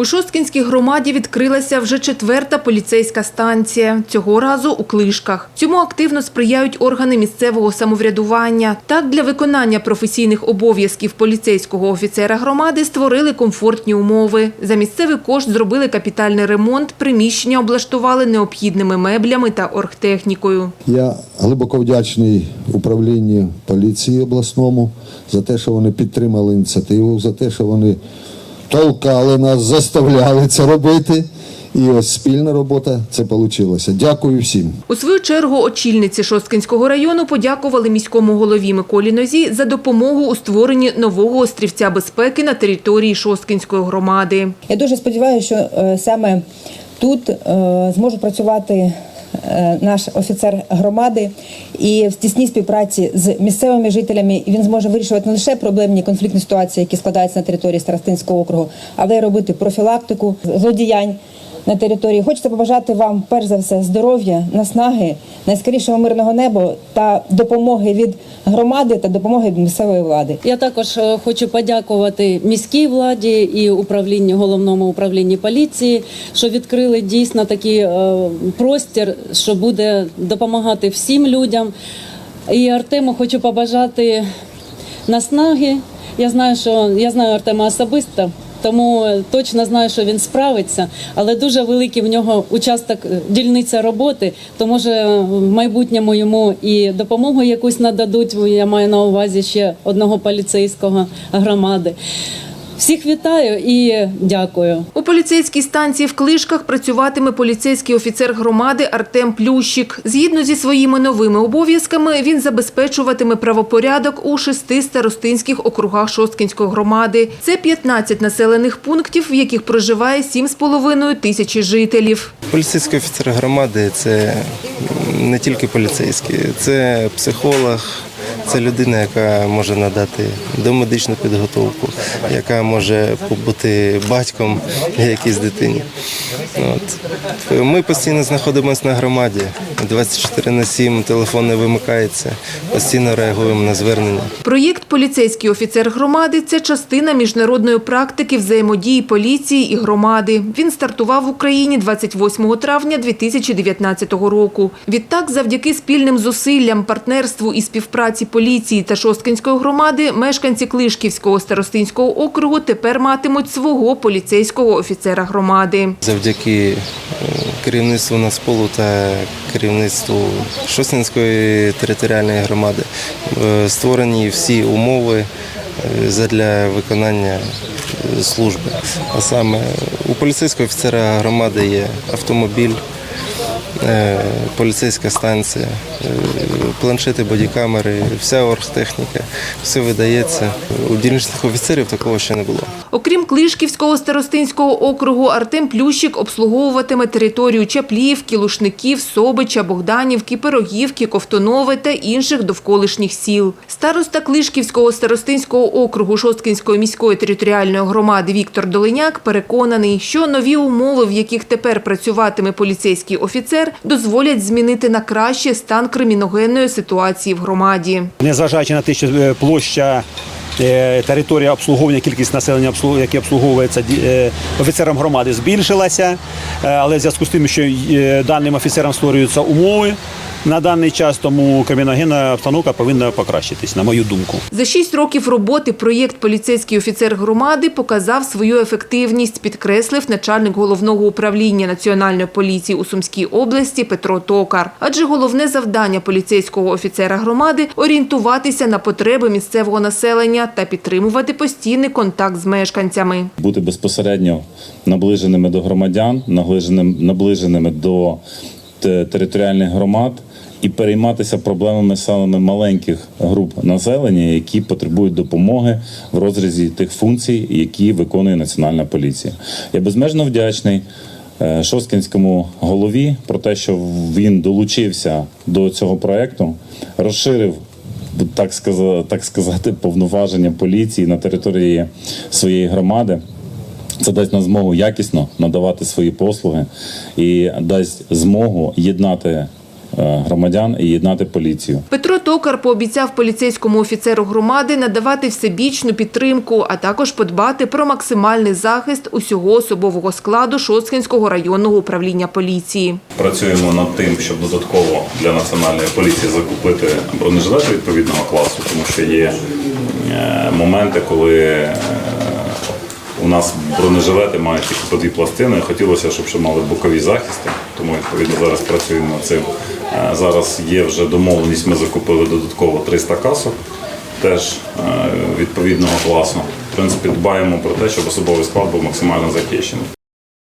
У Шосткінській громаді відкрилася вже четверта поліцейська станція. Цього разу у Клишках. Цьому активно сприяють органи місцевого самоврядування. Так, для виконання професійних обов'язків поліцейського офіцера громади створили комфортні умови. За місцевий кошт зробили капітальний ремонт, приміщення облаштували необхідними меблями та оргтехнікою. Я глибоко вдячний управлінню поліції обласному за те, що вони підтримали ініціативу, за те, що вони толкали нас, заставляли це робити. І ось спільна робота це вийшло. Дякую всім. У свою чергу очільниці Шосткинського району подякували міському голові Миколі Нозі за допомогу у створенні нового острівця безпеки на території Шосткинської громади. Я дуже сподіваюся, що е, саме тут е, зможе працювати наш офіцер громади і в тісній співпраці з місцевими жителями він зможе вирішувати не лише проблемні конфліктні ситуації, які складаються на території Старостинського округу, але й робити профілактику злодіянь. На території хочеться побажати вам перш за все здоров'я, наснаги, найскорішого мирного неба та допомоги від громади та допомоги від місцевої влади. Я також е, хочу подякувати міській владі і управлінню головному управлінні поліції, що відкрили дійсно такий е, простір, що буде допомагати всім людям. І Артему хочу побажати наснаги. Я знаю, що я знаю Артема особисто. Тому точно знаю, що він справиться, але дуже великий в нього участок е, дільниця роботи. То може в майбутньому йому і допомогу якусь нададуть. Я маю на увазі ще одного поліцейського громади. Всіх вітаю і дякую. У поліцейській станції в Клишках працюватиме поліцейський офіцер громади Артем Плющик. Згідно зі своїми новими обов'язками, він забезпечуватиме правопорядок у шести старостинських округах Шосткінської громади. Це 15 населених пунктів, в яких проживає 7,5 тисячі жителів. Поліцейський офіцер громади це не тільки поліцейський, це психолог, це людина, яка може надати домедичну підготовку, яка може побути батьком якійсь дитині. От. Ми постійно знаходимося на громаді. 24 на 7 телефон не вимикається, постійно реагуємо на звернення. Проєкт «Поліцейський офіцер громади» – це частина міжнародної практики взаємодії поліції і громади. Він стартував в Україні 28 травня 2019 року. Відтак, завдяки спільним зусиллям, партнерству і співпраці поліції та Шосткинської громади, мешканці Клишківського старостинського округу тепер матимуть свого поліцейського офіцера громади. Завдяки е, керівництву Нацполу та керівництву Шосткинської територіальної громади е, створені всі умови е, задля виконання служби. А саме у поліцейського офіцера громади є автомобіль, поліцейська станція, е, планшети, бодікамери, вся оргтехніка, все видається. У дільничних офіцерів такого ще не було. Окрім Клишківського старостинського округу, Артем Плющик обслуговуватиме територію Чаплівки, Лушників, Собича, Богданівки, Пирогівки, Ковтонове та інших довколишніх сіл. Староста Клишківського старостинського округу Шосткинської міської територіальної громади Віктор Долиняк переконаний, що нові умови, в яких тепер працюватиме поліцейський офіцер, дозволять змінити на краще стан криміногенної ситуації в громаді. Незважаючи на те, що е, площа територія обслуговування, кількість населення, яке обслуговується е, офіцерам громади, збільшилася, Е, але в зв'язку з тим, що е, даним офіцерам створюються умови на даний час, тому криміногенна обстановка повинна покращитись, на мою думку. За шість років роботи проєкт «Поліцейський офіцер громади» показав свою ефективність, підкреслив начальник головного управління Національної поліції у Сумській області Петро Токар. Адже головне завдання поліцейського офіцера громади – орієнтуватися на потреби місцевого населення та підтримувати постійний контакт з мешканцями. бути безпосередньо наближеними до громадян, наближеним, наближеними до територіальних громад і перейматися проблемами саме маленьких груп населення, які потребують допомоги в розрізі тих функцій, які виконує Національна поліція. Я безмежно вдячний. е, Шосткінському голові про те, що він долучився до цього проекту, розширив так сказати, так сказати, повноваження поліції на території своєї громади. Це дасть нам змогу якісно надавати свої послуги і дасть змогу єднати громадян і єднати поліцію. Петро Токар пообіцяв поліцейському офіцеру громади надавати всебічну підтримку, а також подбати про максимальний захист усього особового складу Шосткинського районного управління поліції. Працюємо над тим, щоб додатково для національної поліції закупити бронежилети відповідного класу, тому що є е, моменти, коли е, у нас бронежилети мають тільки по дві пластини. Хотілося, щоб ще мали бокові захисти, тому відповідно зараз працюємо над цим. Е, Зараз є вже домовленість. Ми закупили додатково 300 касок, теж е, відповідного класу. В принципі, дбаємо про те, щоб особовий склад був максимально захищений.